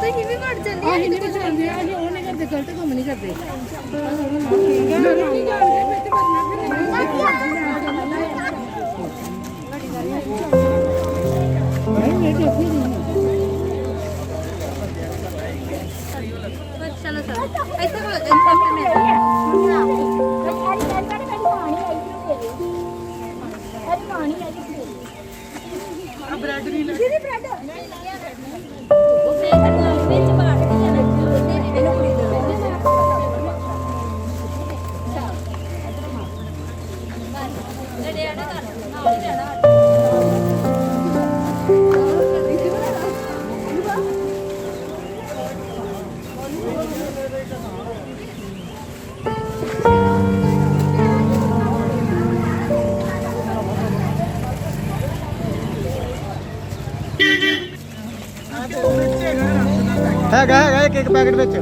ਤੁਸੀਂ ਵੀ ਵੜ ਚੱਲੀ ਅਸੀਂ ਨਹੀਂ ਬਚਾਉਂਦੇ ਅਸੀਂ ਉਹ ਨਹੀਂ ਕਰਦੇ ਗਲਤ ਕੰਮ ਨਹੀਂ ਕਰਦੇ। ਚਲੋ ਹੈਗਾ ਹੈਗਾ ਇੱਕ ਇੱਕ ਪੈਕਟ ਵਿੱਚ।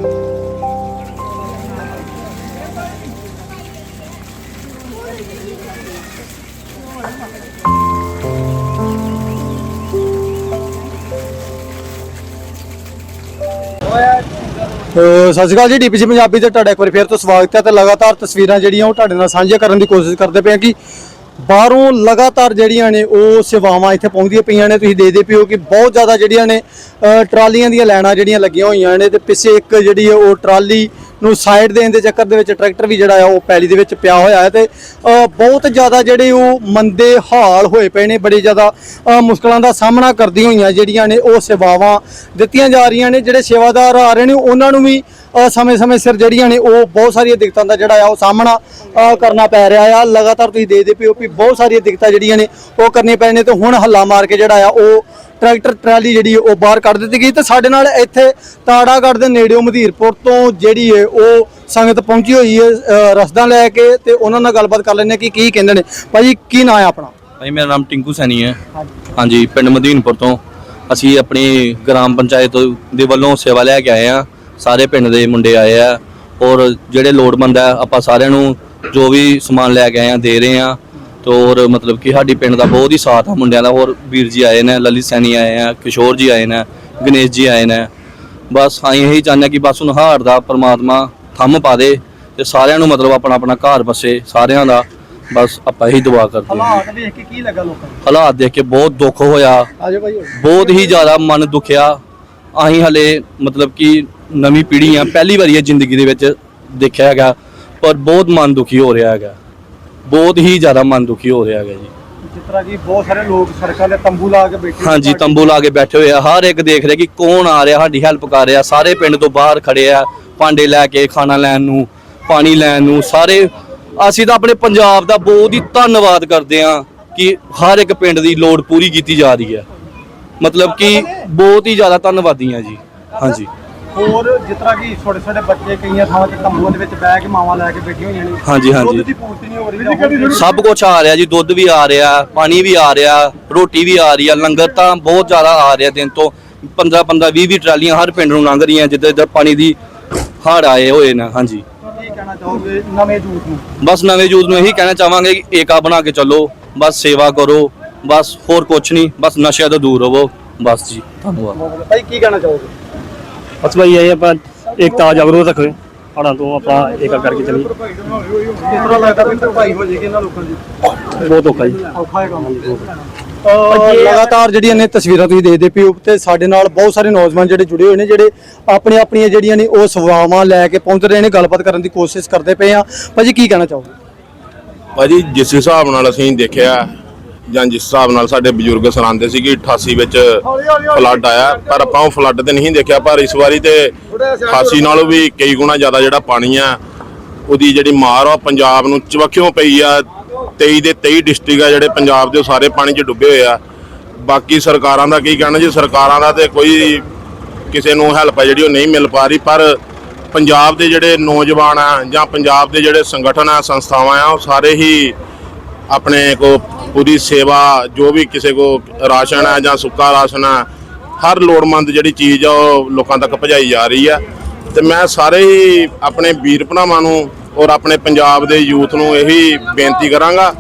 ਅਹ ਸਤਿ ਸ਼੍ਰੀ ਅਕਾਲ ਜੀ ਡੀਪੀਸੀ ਪੰਜਾਬੀ ਤੇ ਤੁਹਾਡਾ ਇੱਕ ਵਾਰ ਫੇਰ ਤੋਂ ਸਵਾਗਤ ਹੈ ਤੇ ਲਗਾਤਾਰ ਤਸਵੀਰਾਂ ਜਿਹੜੀਆਂ ਉਹ ਤੁਹਾਡੇ ਨਾਲ ਸਾਂਝੀਆਂ ਕਰਨ ਦੀ ਕੋਸ਼ਿਸ਼ ਕਰਦੇ ਪਏ ਹਾਂ ਕਿ ਬਾਹਰੋਂ ਲਗਾਤਾਰ ਜਿਹੜੀਆਂ ਨੇ ਉਹ ਸੇਵਾਵਾਂ ਇੱਥੇ ਪਹੁੰਚਦੀਆਂ ਪਈਆਂ ਨੇ। ਤੁਸੀਂ ਦੇਖਦੇ ਪਿਓ ਕਿ ਬਹੁਤ ਜ਼ਿਆਦਾ ਜਿਹੜੀਆਂ ਨੇ ਟਰਾਲੀਆਂ ਦੀਆਂ ਲਾਈਨਾਂ ਜਿਹੜੀਆਂ ਲੱਗੀਆਂ ਹੋਈਆਂ ਨੇ ਤੇ ਪਿੱਛੇ ਇੱਕ ਜਿਹੜੀ ਹੈ ਉਹ ਟਰਾਲੀ ਨੂੰ ਸਾਈਡ ਦੇਣ ਦੇ ਚੱਕਰ ਦੇ ਵਿੱਚ ਟਰੈਕਟਰ ਵੀ ਜਿਹੜਾ ਆ ਉਹ ਪੈਲੀ ਦੇ ਵਿੱਚ ਪਿਆ ਹੋਇਆ ਹੈ ਤੇ ਬਹੁਤ ਜ਼ਿਆਦਾ ਜਿਹੜੇ ਉਹ ਮੰਦੇ ਹਾਲ ਹੋਏ ਪਏ ਨੇ, ਬੜੀ ਜ਼ਿਆਦਾ ਅਹ ਮੁਸ਼ਕਲਾਂ ਦਾ ਸਾਹਮਣਾ ਕਰਦੀਆਂ ਹੋਈਆਂ ਜਿਹੜੀਆਂ ਨੇ ਉਹ ਸੇਵਾਵਾਂ ਦਿੱਤੀਆਂ ਜਾ ਰਹੀਆਂ ਨੇ। ਜਿਹੜੇ ਸੇਵਾਦਾਰ ਆ ਰਹੇ ਨੇ, ਉਹਨਾਂ ਨੂੰ ਵੀ ਸਮੇਂ-ਸਮੇਂ ਸਿਰ ਜਿਹੜੀਆਂ ਨੇ ਉਹ ਬਹੁਤ ਸਾਰੀਆਂ ਦਿੱਕਤਾਂ ਦਾ ਜਿਹੜਾ ਆ ਉਹ ਸਾਹਮਣਾ ਕਰਨਾ ਪੈ ਰਿਹਾ ਆ। ਲਗਾਤਾਰ ਤੁਸੀਂ ਦੇਖਦੇ ਪਿਓ ਵੀ ਬਹੁਤ ਸਾਰੀਆਂ ਦਿੱਕਤਾਂ ਜਿਹੜੀਆਂ ਨੇ ਉਹ ਕਰਨੀਆਂ ਪੈ ਨੇ ਤੇ ਹੁਣ ਹੱਲਾ ਮਾਰ ਕੇ ਜਿਹੜਾ ਆ ਉਹ ਟਰੈਕਟਰ ਟਰਾਲੀ ਜਿਹੜੀ ਉਹ ਬਾਹਰ ਕੱਢ ਦਿੱਤੀ ਗਈ ਤੇ ਸਾਡੇ ਨਾਲ ਇੱਥੇ ਤਾੜਾਗੜ੍ਹ ਦੇ ਨੇੜਿਓਂ ਮਧੀਰਪੁਰ ਤੋਂ ਜਿਹੜੀ ਹੈ ਉਹ ਸੰਗਤ ਪਹੁੰਚੀ ਹੋਈ ਹੈ ਰਸਦਾਂ ਲੈ ਕੇ ਤੇ ਉਹਨਾਂ ਨਾਲ ਗੱਲਬਾਤ ਕਰ ਹਾਂ ਕਿ ਕੀ ਕਹਿੰਦੇ ਨੇ। ਭਾਜੀ ਕੀ ਨਾਂ ਹੈ ਆਪਣਾ? ਭਾਈ ਮੇਰਾ ਨਾਮ ਟਿੰਕੂ ਸੈਣੀ ਹੈ। ਹਾਂਜੀ। ਪਿੰਡ ਮਦੀਨਪੁਰ ਤੋਂ ਅਸੀਂ ਆਪਣੀ ਗ੍ਰਾਮ ਪੰਚਾਇਤ ਦੇ ਵੱਲੋਂ ਸੇਵਾ ਲੈ ਕੇ ਆਏ ਆ ਸਾਰੇ ਪਿੰਡ ਦੇ ਮੁੰਡੇ ਆਏ ਆ ਔਰ ਜਿਹੜੇ ਲੋੜਵੰਦ ਆ ਆਪਾਂ ਸਾਰਿਆਂ ਨੂੰ ਜੋ ਵੀ ਸਮਾਨ ਲੈ ਕੇ ਆਏ ਆ ਦੇ ਰਹੇ ਆ। ਤੇ ਔਰ ਮਤਲਬ ਕਿ ਸਾਡੀ ਪਿੰਡ ਦਾ ਬਹੁਤ ਹੀ ਸਾਥ ਆ ਮੁੰਡਿਆਂ ਦਾ। ਹੋਰ ਵੀਰ ਜੀ ਆਏ ਨੇ ਲਲਿਤ ਸੈਣੀ ਆਏ ਆ ਕਿਸ਼ੋਰ ਜੀ ਆਏ ਨੇ ਗਣੇਸ਼ ਜੀ ਆਏ ਨੇ। ਬਸ ਅਸੀਂ ਇਹੀ ਚਾਹੁੰਦੇ ਕਿ ਬਸ ਹੁਣ ਹਾਰ ਦਾ ਪ੍ਰਮਾਤਮਾ ਥੰਮ ਪਾ ਦੇ ਤੇ ਸਾਰਿਆਂ ਨੂੰ ਮਤਲਬ ਆਪਣਾ ਆਪਣਾ ਘਰ ਬਸੇ ਸਾਰਿਆਂ ਦਾ। ਬਸ ਆਪਾਂ ਇਹੀ ਦੁਆ ਕਰਦੇ ਹਾਂ। ਹਾਲਾਤ ਵੇਖ ਕੇ ਕੀ ਲੱਗਾ ਲੋਕਾਂ ਨੂੰ? ਹਾਲਾਤ ਦੇਖ ਕੇ ਬਹੁਤ ਦੁੱਖ ਹੋਇਆ। ਆਜੋ ਭਾਈ ਬਹੁਤ ਹੀ ਜ਼ਿਆਦਾ ਮਨ ਦੁਖਿਆ। ਅਸੀਂ ਹਲੇ ਮਤਲਬ ਕਿ ਨਵੀਂ ਪੀੜ੍ਹੀ ਆ ਪਹਿਲੀ ਵਾਰੀ ਇਹ ਜ਼ਿੰਦਗੀ ਦੇ ਵਿੱਚ ਦੇਖਿਆ ਹੈਗਾ ਪਰ ਬਹੁਤ ਮਨ ਦੁਖੀ ਹੋ ਰਿਹਾ ਹੈਗਾ। ਬਹੁਤ ਹੀ ਜ਼ਿਆਦਾ ਮਨ ਦੁਖੀ ਹੋ ਰਿਹਾ ਹੈਗਾ ਜੀ। ਜਿਸ ਤਰ੍ਹਾਂ ਕਿ ਬਹੁਤ ਸਾਰੇ ਲੋਕ ਸੜਕਾਂ ਦੇ ਤੰਬੂ ਲਾ ਕੇ ਬੈਠੇ ਹਾਂਜੀ ਤੰਬੂ ਲਾ ਕੇ ਬੈਠੇ ਹੋਏ ਆ। ਹਰ ਇੱਕ ਦੇਖ ਰਿਹਾ ਕਿ ਕੌਣ ਆ ਰਿਹਾ ਸਾਡੀ ਹੈਲਪ ਕਰ ਰਿਹਾ। ਸਾਰੇ ਪਿੰਡ ਤੋਂ ਬਾਹਰ ਖੜੇ ਆ ਭਾਂਡੇ ਲੈ ਕੇ ਖਾਣਾ ਲੈਣ ਨੂੰ ਪਾਣੀ ਲੈਣ ਨੂੰ ਸਾਰੇ। ਅਸੀਂ ਤਾਂ ਆਪਣੇ ਪੰਜਾਬ ਦਾ ਬਹੁਤ ਹੀ ਧੰਨਵਾਦ ਕਰਦੇ ਆ ਕਿ ਹਰ ਇੱਕ ਪਿੰਡ ਦੀ ਲੋੜ ਪੂਰੀ ਕੀਤੀ ਜਾ ਰਹੀ ਹੈ। ਮਤਲਬ ਕਿ ਬਹੁਤ ਹੀ ਜ਼ਿਆਦਾ ਧੰਨਵਾਦੀ ਆ ਜੀ। ਹਾਂਜੀ। ਹੋਰ ਜਿਸ ਤਰ੍ਹਾਂ ਕਿ ਛੋਟੇ ਛੋਟੇ ਬੱਚੇ ਕਈਆਂ ਥਾਵਾਂ ਤੇ ਤੰਬੂਆਂ ਦੇ ਵਿੱਚ ਬਹਿ ਕੇ ਮਾਵਾਂ ਲੈ ਕੇ ਬੈਠੀਆਂ ਹੋਈਆਂ ਨੇ। ਹਾਂਜੀ, ਹਾਂਜੀ। ਦੁੱਧ ਦੀ ਪੂਰਤੀ ਨਹੀਂ ਹੋ ਰਹੀ ਸਭ ਕੁਝ ਆ ਰਿਹਾ ਜੀ ਦੁੱਧ ਵੀ ਆ ਰਿਹਾ ਪਾਣੀ ਵੀ ਆ ਰਿਹਾ ਰੋਟੀ ਵੀ ਆ ਰਹੀ ਆ ਲੰਗਰ ਤਾਂ ਬਹੁਤ ਜ਼ਿਆਦਾ ਆ ਰਿਹਾ ਦਿਨ ਤੋਂ। 15 15 20 20 ਟਰਾਲੀਆਂ ਹਰ ਪਿੰਡ ਨੂੰ ਲੰਘ ਰਹੀਆਂ ਜਿੱਦਾਂ ਜਿੱਦਾਂ ਪਾਣੀ ਦੀ ਹੜ ਆਏ ਹੋਏ ਨੇ ਹਾਂਜੀ। ਕੀ ਕਹਿਣਾ ਚਾਹੋਗੇ ਨਵੇਂ ਯੂਥ ਨੂੰ? ਬਸ ਨਵੇਂ ਯੂਥ ਨੂੰ ਇਹੀ ਕਹਿਣਾ ਚਾਹਾਂਗੇ ਕਿ ਏਕਾ ਬਣਾ ਕੇ ਚੱਲੋ ਬਸ ਸੇਵਾ ਕਰੋ ਬਸ ਹੋਰ ਕੁਝ ਨਹੀਂ ਬਸ ਨਸ਼ਿਆਂ ਤੋਂ ਦੂਰ ਰਹੋ ਬਸ ਜੀ ਧੰਨਵਾਦ। ਭਾਈ ਕੀ ਕਹਿਣਾ ਚਾਹੋਗੇ? ਬਸ ਭਾਈ ਇਹ ਆਪਾਂ ਏਕਤਾ ਜਾਗਰੂਕ ਰੱਖੋ ਹੜਾਂ ਤੋਂ ਆਪਾਂ ਏਕਾ ਕਰਕੇ ਚੱਲੀਏ। ਕਿਸ ਤਰ੍ਹਾਂ ਲੱਗਦਾ ਵੀ ਭਰਪਾਈ ਹੋ ਜਾਏਗੀ ਇਹਨਾਂ ਲੋਕਾਂ ਦੀ ਬਹੁਤ ਔਖਾ ਜੀ। ਔਖਾ ਹੈ ਕੰਮ ਲਗਾਤਾਰ ਜਿਹੜੀਆਂ ਨੇ ਤਸਵੀਰਾਂ ਤੁਸੀਂ ਦੇਖਦੇ ਪਿਓ ਤੇ ਸਾਡੇ ਨਾਲ ਬਹੁਤ ਸਾਰੇ ਨੌਜਵਾਨ ਜਿਹੜੇ ਜੁੜੇ ਹੋਏ ਨੇ ਜਿਹੜੇ ਆਪਣੀ ਆਪਣੀਆਂ ਜਿਹੜੀਆਂ ਨੇ ਉਹ ਸੇਵਾਵਾਂ ਲੈ ਕੇ ਪਹੁੰਚ ਰਹੇ ਨੇ ਗੱਲਬਾਤ ਕਰਨ ਦੀ ਕੋਸ਼ਿਸ਼ ਕਰਦੇ ਪਏ ਆ। ਭਾਜੀ ਕੀ ਕਹਿਣਾ ਚਾਹੋਗੇ? ਭਾਜੀ ਜਿਸ ਹਿਸਾਬ ਨਾਲ ਅਸੀਂ ਦੇਖਿਆ ਜਾਂ ਜਿਸ ਹਿਸਾਬ ਨਾਲ ਸਾਡੇ ਬਜ਼ੁਰਗ ਸੁਣਾਉਂਦੇ ਸੀ ਕਿ 88 ਵਿੱਚ ਫਲੱਡ ਆਇਆ, ਪਰ ਆਪਾਂ ਉਹ ਫਲੱਡ ਤੇ ਨਹੀਂ ਦੇਖਿਆ, ਪਰ ਇਸ ਵਾਰੀ ਤੇ 88 ਨਾਲੋਂ ਵੀ ਕਈ ਗੁਣਾ ਜ਼ਿਆਦਾ ਜਿਹੜਾ ਪਾਣੀ ਆ, ਉਹਦੀ ਜਿਹੜੀ ਮਾਰ ਆ ਪੰਜਾਬ ਨੂੰ ਚਵੱਖਿਓਂ ਪਈ ਆ। 23 ਦੇ 23 ਡਿਸਟ੍ਰਿਕਟ ਆ ਜਿਹੜੇ ਪੰਜਾਬ ਦੇ, ਉਹ ਸਾਰੇ ਪਾਣੀ 'ਚ ਡੁੱਬੇ ਹੋਏ ਆ। ਬਾਕੀ ਸਰਕਾਰਾਂ ਦਾ ਕੀ ਕਹਿਣਾ, ਜੀ ਸਰਕਾਰਾਂ ਦਾ ਤੇ ਕੋਈ ਕਿਸੇ ਨੂੰ ਹੈਲਪ ਆ ਜਿਹੜੀ ਉਹ ਨਹੀਂ ਮਿਲ ਪਾ ਰਹੀ, ਪਰ ਪੰਜਾਬ ਦੇ ਜਿਹੜੇ ਨੌਜਵਾਨ ਆ ਜਾਂ ਪੰਜਾਬ ਦੇ ਜਿਹੜੇ ਸੰਗਠਨ ਆ, ਸੰਸਥਾਵਾਂ ਆ, ਉਹ ਸਾਰੇ ਹੀ ਆਪਣੇ ਕੋ ਉਹਦੀ ਸੇਵਾ ਜੋ ਵੀ ਕਿਸੇ ਕੋ ਰਾਸ਼ਨ ਹੈ ਜਾਂ ਸੁੱਕਾ ਰਾਸ਼ਨ ਹੈ, ਹਰ ਲੋੜਮੰਦ ਜਿਹੜੀ ਚੀਜ਼ ਆ ਉਹ ਲੋਕਾਂ ਤੱਕ ਪਹੁੰਚਾਈ ਜਾ ਰਹੀ ਆ। ਤੇ ਮੈਂ ਸਾਰੇ ਹੀ ਆਪਣੇ ਵੀਰ ਭਰਾਵਾਂ ਨੂੰ ਔਰ ਆਪਣੇ ਪੰਜਾਬ ਦੇ ਯੂਥ ਨੂੰ ਇਹੀ ਬੇਨਤੀ ਕਰਾਂਗਾ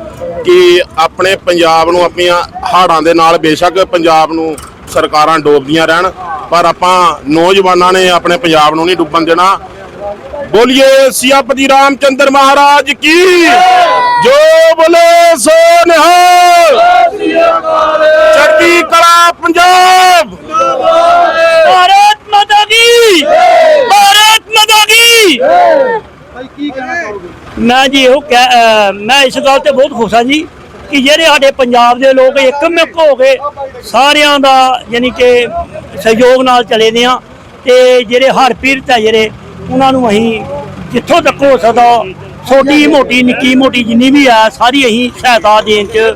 ਕਿ ਆਪਣੇ ਪੰਜਾਬ ਨੂੰ ਆਪਣੀਆਂ ਹਾੜਾਂ ਦੇ ਨਾਲ ਬੇਸ਼ੱਕ ਪੰਜਾਬ ਨੂੰ ਸਰਕਾਰਾਂ ਡੋਬਦੀਆਂ ਰਹਿਣ, ਪਰ ਆਪਾਂ ਨੌਜਵਾਨਾਂ ਨੇ ਆਪਣੇ ਪੰਜਾਬ ਨੂੰ ਨਹੀਂ ਡੁੱਬਣ ਦੇਣਾ। ਬੋਲੀਏ ਸਿਆਪਤੀ ਰਾਮਚੰਦਰ ਮਹਾਰਾਜ ਕੀ? ਜੋ ਬੋਲੇ ਸੋ ਨਿਹਾਲ। ਚੜ੍ਹਦੀ ਕਲਾ ਪੰਜਾਬ। ਭਾਰਤ ਮਾਤਾ ਦੀ ਭਾਰਤ ਮਾਤਾ ਦੀ ਮੈਂ ਜੀ ਉਹ ਕਹਿ- ਮੈਂ ਇਸ ਗੱਲ ਤੇ ਬਹੁਤ ਖੁਸ਼ ਹਾਂ ਜੀ ਕਿ ਜਿਹੜੇ ਸਾਡੇ ਪੰਜਾਬ ਦੇ ਲੋਕ ਇੱਕਮਿਕ ਹੋ ਕੇ ਸਾਰਿਆਂ ਦਾ ਯਾਨੀ ਕਿ ਸਹਿਯੋਗ ਨਾਲ ਚਲੇ ਦੇ ਆ ਤੇ ਜਿਹੜੇ ਹਰ ਪੀੜਤ ਹੈ ਜਿਹੜੇ ਉਹਨਾਂ ਨੂੰ ਅਸੀਂ ਜਿੱਥੋਂ ਤੱਕ ਹੋ ਸਕਦਾ, ਛੋਟੀ ਮੋਟੀ, ਨਿੱਕੀ ਮੋਟੀ ਜਿੰਨੀ ਵੀ ਆ, ਸਾਰੀ ਅਸੀਂ ਸਹਾਇਤਾ ਦੇਣ ਚ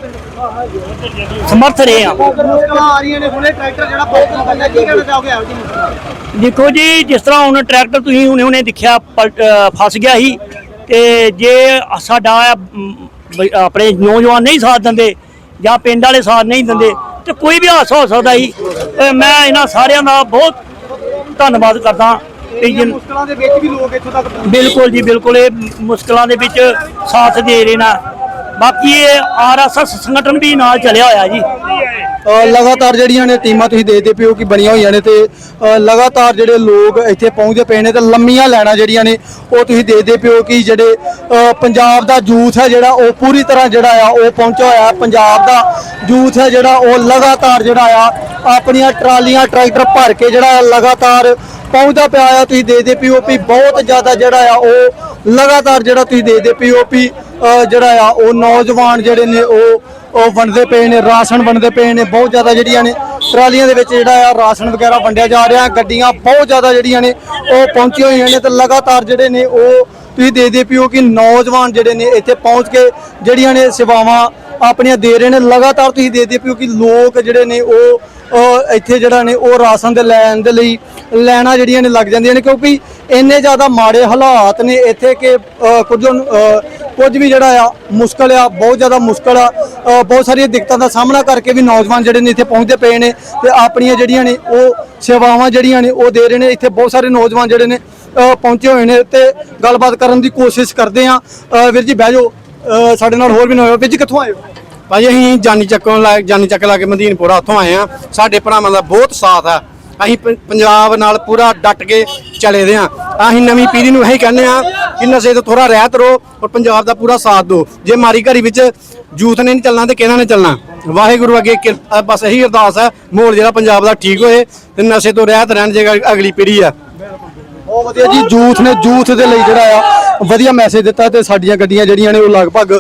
ਸਮਰਥ ਰਹੇ ਆ ਦੇਖੋ ਜੀ, ਜਿਸ ਤਰ੍ਹਾਂ ਹੁਣ ਟਰੈਕਟਰ ਤੁਸੀਂ ਹੁਣੇ ਹੁਣੇ ਦੇਖਿਆ, ਪਲਟ- ਫਸ ਗਿਆ ਸੀ, ਤੇ ਜੇ ਸਾਡਾ ਆਪਣੇ ਨੌਜਵਾਨ ਨਹੀਂ ਸਾਥ ਦਿੰਦੇ, ਜਾਂ ਪਿੰਡ ਵਾਲੇ ਸਾਥ ਨਹੀਂ ਦਿੰਦੇ, ਤੇ ਕੋਈ ਵੀ ਹਾਦਸਾ ਹੋ ਸਕਦਾ ਸੀ ਮੈਂ ਇਹਨਾਂ ਸਾਰਿਆਂ ਦਾ ਬਹੁਤ ਧੰਨਵਾਦ ਕਰਦਾ। ਜਿਨ- ਮੁਸ਼ਕਲਾਂ ਦੇ ਵਿੱਚ ਵੀ ਲੋਕ ਇੱਥੋਂ ਤੱਕ ਬਿਲਕੁਲ ਜੀ ਬਿਲਕੁਲ। ਇਹ ਮੁਸ਼ਕਲਾਂ ਦੇ ਵਿੱਚ ਸਾਥ ਦੇ ਰਹੇ ਨਾ। ਬਾਕੀ ਇਹ ਆਰਐਸਐਸ ਸੰਗਠਨ ਵੀ ਨਾਲ ਚੱਲਿਆ ਹੋਇਆ ਜੀ। ਅ, ਲਗਾਤਾਰ ਜਿਹੜੀਆਂ ਨੇ ਟੀਮਾਂ ਤੁਸੀਂ ਦੇਖਦੇ ਪਿਓ ਕਿ ਬਣੀਆਂ ਹੋਈਆਂ ਨੇ ਤੇ ਅ, ਲਗਾਤਾਰ ਜਿਹੜੇ ਲੋਕ ਇੱਥੇ ਪਹੁੰਚਦੇ ਪਏ ਨੇ ਤੇ ਲੰਮੀਆਂ ਲੈਣਾ ਜਿਹੜੀਆਂ ਨੇ ਉਹ ਤੁਸੀਂ ਦੇਖਦੇ ਪਿਓ ਕਿ ਜਿਹੜੇ ਅ, ਪੰਜਾਬ ਦਾ ਯੂਥ ਹੈ ਜਿਹੜਾ ਉਹ ਪੂਰੀ ਤਰ੍ਹਾਂ ਜਿਹੜਾ ਆ ਉਹ ਪਹੁੰਚਿਆ ਹੋਇਆ। ਹੈ। ਪੰਜਾਬ ਦਾ ਯੂਥ ਹੈ ਜਿਹੜਾ ਉਹ ਲਗਾਤਾਰ ਜਿਹੜਾ ਆ ਆਪਣੀਆਂ ਟਰਾਲੀਆਂ ਟਰੈਕਟਰ ਭਰ ਕੇ ਜਿਹੜਾ ਆ ਲਗਾਤਾਰ ਪਹੁੰਚਦਾ ਪਿਆ ਆ, ਤੁਸੀਂ ਦੇਖਦੇ ਪਿਓ ਵੀ ਬਹੁਤ ਜ਼ਿਆਦਾ ਜਿਹੜਾ ਆ, ਉਹ ਲਗਾਤਾਰ ਜਿਹੜਾ ਤੁਸੀਂ ਦੇਖਦੇ ਪਿਓ ਵੀ ਜਿਹੜਾ ਆ, ਉਹ ਨੌਜਵਾਨ ਜਿਹੜੇ ਨੇ, ਉਹ ਉਹ ਵੰਡਦੇ ਪਏ ਨੇ, ਰਾਸ਼ਨ ਵੰਡਦੇ ਪਏ ਨੇ, ਬਹੁਤ ਜ਼ਿਆਦਾ ਜਿਹੜੀਆਂ ਨੇ ਟਰਾਲੀਆਂ ਦੇ ਵਿੱਚ ਜਿਹੜਾ ਆ, ਰਾਸ਼ਨ ਵਗੈਰਾ ਵੰਡਿਆ ਜਾ ਰਿਹਾ, ਗੱਡੀਆਂ ਬਹੁਤ ਜ਼ਿਆਦਾ ਜਿਹੜੀਆਂ ਨੇ, ਉਹ ਪਹੁੰਚੀਆਂ ਹੋਈਆਂ ਨੇ ਤੇ ਲਗਾਤਾਰ ਜਿਹੜੇ ਨੇ, ਉਹ ਤੁਸੀਂ ਦੇਖਦੇ ਪਿਓ ਕਿ ਨੌਜਵਾਨ ਜਿਹੜੇ ਨੇ, ਇੱਥੇ ਪਹੁੰਚ ਕੇ ਜਿਹੜੀਆਂ ਨੇ ਸੇਵਾਵਾਂ ਆਪਣੀਆਂ ਦੇ ਰਹੇ ਨੇ, ਲਗਾਤਾਰ ਤੁਸੀਂ ਦੇਖਦੇ ਪਿਓ ਕਿ ਲੋਕ ਜਿਹੜੇ ਨੇ, ਉਹ ਇੱਥੇ ਜਿਹੜਾ ਨੇ, ਉਹ ਰਾਸ਼ਨ ਦੇ ਲੈਣ ਦੇ ਲਈ ਲੈਣਾ ਜਿਹੜੀਆਂ ਨੇ ਲੱਗ ਜਾਂਦੀਆਂ ਨੇ ਕਿਉਂਕਿ ਇੰਨੇ ਜ਼ਿਆਦਾ ਮਾੜੇ ਹਾਲਾਤ ਨੇ ਇੱਥੇ ਕਿ ਕੁਝ ਕੁਝ ਵੀ ਜਿਹੜਾ ਆ, ਮੁਸ਼ਕਲ ਆ, ਬਹੁਤ ਜ਼ਿਆਦਾ ਮੁਸ਼ਕਲ ਆ ਬਹੁਤ ਸਾਰੀਆਂ ਦਿੱਕਤਾਂ ਦਾ ਸਾਹਮਣਾ ਕਰਕੇ ਵੀ ਨੌਜਵਾਨ ਜਿਹੜੇ ਨੇ ਇੱਥੇ ਪਹੁੰਚਦੇ ਪਏ ਨੇ ਤੇ ਆਪਣੀਆਂ ਜਿਹੜੀਆਂ ਨੇ ਉਹ ਸੇਵਾਵਾਂ ਜਿਹੜੀਆਂ ਨੇ ਉਹ ਦੇ ਰਹੇ ਨੇ। ਇੱਥੇ ਬਹੁਤ ਸਾਰੇ ਨੌਜਵਾਨ ਜਿਹੜੇ ਨੇ ਪਹੁੰਚੇ ਹੋਏ ਨੇ ਤੇ ਗੱਲਬਾਤ ਕਰਨ ਦੀ ਕੋਸ਼ਿਸ਼ ਕਰਦੇ ਆ। ਵੀਰ ਜੀ ਬਹਿ ਜਾਓ। ਸਾਡੇ ਨਾਲ ਹੋਰ ਵੀ ਨੌਜਵਾਨ, ਵੀਰ ਜੀ ਕਿੱਥੋਂ ਆਏ ਹੋ? ਭਾਜੀ ਅਸੀਂ ਜਾਨੀ ਚੱਕੋਂ ਲਾ, ਜਾਨੀ ਚੱਕ ਲਾ ਕੇ ਮਦੀਨਪੁਰਾ ਉੱਥੋਂ ਆਏ ਆ। ਸਾਡੇ ਭਰਾਵਾਂ ਦਾ ਬਹੁਤ ਸਾਥ ਆ। ਅਸੀਂ ਪ- ਪੰਜਾਬ ਨਾਲ ਪੂਰਾ ਡਟ ਕੇ ਚਲੇ ਦੇ ਆ ਅਸੀਂ ਨਵੀਂ ਪੀੜ੍ਹੀ ਨੂੰ ਇਹੀ ਕਹਿੰਦੇ ਆ ਕਿ ਨਸ਼ੇ ਤੋਂ ਥੋੜਾ ਰਹਿਤ ਰਹੋ ਔਰ ਪੰਜਾਬ ਦਾ ਪੂਰਾ ਸਾਥ ਦਿਓ। ਜੇ ਮਾਰੀ ਘੜੀ ਵਿੱਚ ਯੂਥ ਨੇ ਨਹੀਂ ਚੱਲਣਾ ਤੇ ਕਿਹਨਾਂ ਨੇ ਚੱਲਣਾ? ਵਾਹਿਗੁਰੂ ਅੱਗੇ ਕਿਰ- ਅ, ਬਸ ਇਹੀ ਅਰਦਾਸ ਹੈ ਮਾਹੌਲ ਜਿਹੜਾ ਪੰਜਾਬ ਦਾ ਠੀਕ ਹੋਏ ਤੇ ਨਸ਼ੇ ਤੋਂ ਰਹਿਤ ਰਹਿਣ ਜੇ ਅਗਲੀ ਪੀੜ੍ਹੀ ਆ। ਬਹੁਤ ਵਧੀਆ ਜੀ ਯੂਥ ਨੇ ਯੂਥ ਦੇ ਲਈ ਜਿਹੜਾ ਆ ਵਧੀਆ ਮੈਸੇਜ ਦਿੱਤਾ ਤੇ ਸਾਡੀਆਂ ਗੱਡੀਆਂ ਜਿਹੜੀਆਂ ਨੇ ਉਹ ਲਗਭਗ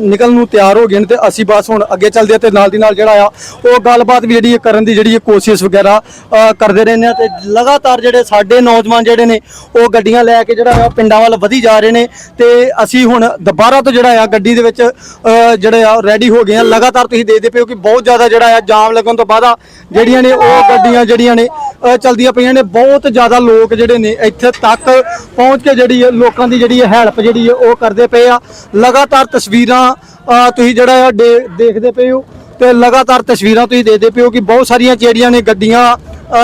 ਨਿਕਲਣ ਨੂੰ ਤਿਆਰ ਹੋ ਗਈਆਂ ਨੇ ਤੇ ਅਸੀਂ ਬਸ ਹੁਣ ਅੱਗੇ ਚੱਲਦੇ ਆ ਤੇ ਨਾਲ ਦੀ ਨਾਲ ਜਿਹੜਾ ਆ ਉਹ ਗੱਲਬਾਤ ਵੀ ਜਿਹੜੀ ਕਰਨ ਦੀ ਜਿਹੜੀ ਕੋਸ਼ਿਸ਼ ਵਗੈਰਾ ਕਰਦੇ ਰਹਿੰਦੇ ਆ ਤੇ ਲਗਾਤਾਰ ਜਿਹੜੇ ਸਾਡੇ ਨੌਜਵਾਨ ਜਿਹੜੇ ਨੇ ਉਹ ਗੱਡੀਆਂ ਲੈ ਕੇ ਜਿਹੜਾ ਆ ਪਿੰਡਾਂ ਵੱਲ ਵਧੀ ਜਾ ਰਹੇ ਨੇ ਤੇ ਅਸੀਂ ਹੁਣ ਦੁਬਾਰਾ ਤੋਂ ਜਿਹੜਾ ਆ ਗੱਡੀ ਦੇ ਵਿੱਚ ਜਿਹੜੇ ਆ ਰੈਡੀ ਹੋ ਗਏ ਆ ਲਗਾਤਾਰ ਤੁਸੀਂ ਦੇਖਦੇ ਪਏ ਹੋ ਕਿ ਬਹੁਤ ਜ਼ਿਆਦਾ ਜਿਹੜਾ ਆ ਜਾਮ ਲੱਗਣ ਤੋਂ ਬਾਅਦ ਜਿਹੜੀਆਂ ਨੇ ਉਹ ਗੱਡੀਆਂ ਜਿਹੜੀਆਂ ਨੇ ਅਹ, ਚਲਦੀਆਂ ਪਈਆਂ ਨੇ। ਬਹੁਤ ਜ਼ਿਆਦਾ ਲੋਕ ਜਿਹੜੇ ਨੇ ਇੱਥੇ ਤੱਕ ਪਹੁੰਚ ਕੇ ਜਿਹੜੀ ਹੈ ਲੋਕਾਂ ਦੀ ਜਿਹੜੀ ਹੈ ਹੈਲਪ ਜਿਹੜੀ ਹੈ ਉਹ ਕਰਦੇ ਪਏ ਆ। ਲਗਾਤਾਰ ਤਸਵੀਰਾਂ ਤੁਸੀਂ ਜਿਹੜਾ ਆ ਦੇ- ਦੇਖਦੇ ਪਏ ਹੋ ਤੇ ਲਗਾਤਾਰ ਤਸਵੀਰਾਂ ਤੁਸੀਂ ਦੇਖਦੇ ਪਏ ਹੋ ਕਿ ਬਹੁਤ ਸਾਰੀਆਂ ਜਿਹੜੀਆਂ ਨੇ, ਗੱਡੀਆਂ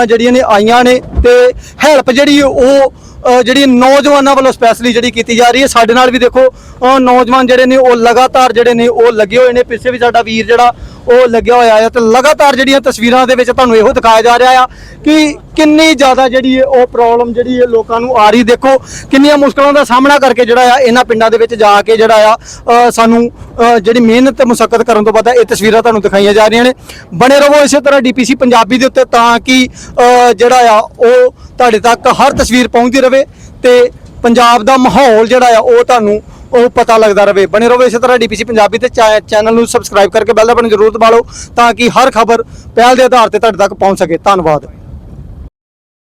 ਜਿਹੜੀਆਂ ਨੇ ਆਈਆਂ ਨੇ ਤੇ ਹੈਲਪ ਜਿਹੜੀ ਉਹ ਜਿਹੜੀ ਨੌਜਵਾਨਾਂ ਵੱਲੋਂ ਸਪੈਸ਼ਲੀ ਜਿਹੜੀ ਕੀਤੀ ਜਾ ਰਹੀ ਹੈ, ਸਾਡੇ ਨਾਲ ਵੀ ਦੇਖੋ ਨੌਜਵਾਨ ਜਿਹੜੇ ਨੇ, ਉਹ ਲਗਾਤਾਰ ਜਿਹੜੇ ਨੇ, ਉਹ ਲੱਗੇ ਹੋਏ ਨੇ। ਪਿੱਛੇ ਵੀ ਸਾਡਾ ਵੀਰ ਜਿਹੜਾ, ਉਹ ਲੱਗਿਆ ਹੋਇਆ ਹੈ ਤੇ ਲਗਾਤਾਰ ਜਿਹੜੀਆਂ ਤਸਵੀਰਾਂ ਦੇ ਵਿੱਚ ਤੁਹਾਨੂੰ ਇਹੋ ਦਿਖਾਇਆ ਜਾ ਰਿਹਾ ਆ ਕਿ ਕਿੰਨੀ ਜ਼ਿਆਦਾ ਜਿਹੜੀ ਹੈ ਉਹ ਪ੍ਰੋਬਲਮ ਜਿਹੜੀ ਹੈ ਲੋਕਾਂ ਨੂੰ ਆ ਰਹੀ। ਦੇਖੋ, ਕਿੰਨੀਆਂ ਮੁਸ਼ਕਲਾਂ ਦਾ ਸਾਹਮਣਾ ਕਰਕੇ ਜਿਹੜਾ ਆ, ਇਹਨਾਂ ਪਿੰਡਾਂ ਦੇ ਵਿੱਚ ਜਾ ਕੇ ਜਿਹੜਾ ਆ ਸਾਨੂੰ ਜਿਹੜੀ ਮਿਹਨਤ ਤੇ ਮੁਸ਼ਕਲ ਕਰਨ ਤੋਂ ਬਾਅਦ ਇਹ ਤਸਵੀਰਾਂ ਤੁਹਾਨੂੰ ਦਿਖਾਈਆਂ ਜਾ ਰਹੀਆਂ ਨੇ। ਬਣੇ ਰਹੋ ਇਸੇ ਤਰ੍ਹਾਂ ਡੀਪੀਸੀ ਪੰਜਾਬੀ ਦੇ ਉੱਤੇ ਤਾਂ ਕਿ ਜਿਹੜਾ ਆ, ਉਹ ਤੁਹਾਡੇ ਤੱਕ ਹਰ ਤਸਵੀਰ ਪਹੁੰਚਦੀ ਰਵੇ ਤੇ ਪੰਜਾਬ ਦਾ ਮਾਹੌਲ ਜਿਹੜਾ ਆ, ਉਹ ਤੁਹਾਨੂੰ ਉਹ ਪਤਾ ਲੱਗਦਾ ਰਵੇ। ਬਣੇ ਰਹੋ ਇਸੇ ਤਰ੍ਹਾਂ ਡੀਪੀਸੀ ਪੰਜਾਬੀ ਤੇ ਚੈ- ਚੈਨਲ ਨੂੰ ਸਬਸਕ੍ਰਾਈਬ ਕਰਕੇ ਬੈਲ ਦਾ ਬਟਨ ਜ਼ਰੂਰ ਦਬਾ ਲਓ ਤਾਂ ਕਿ ਹਰ ਖਬਰ ਪਹਿਲ ਦੇ ਆਧਾਰ ਤੇ ਤੁਹਾਡੇ ਤੱਕ ਪਹੁੰਚ ਸਕੇ। ਧੰਨਵਾਦ।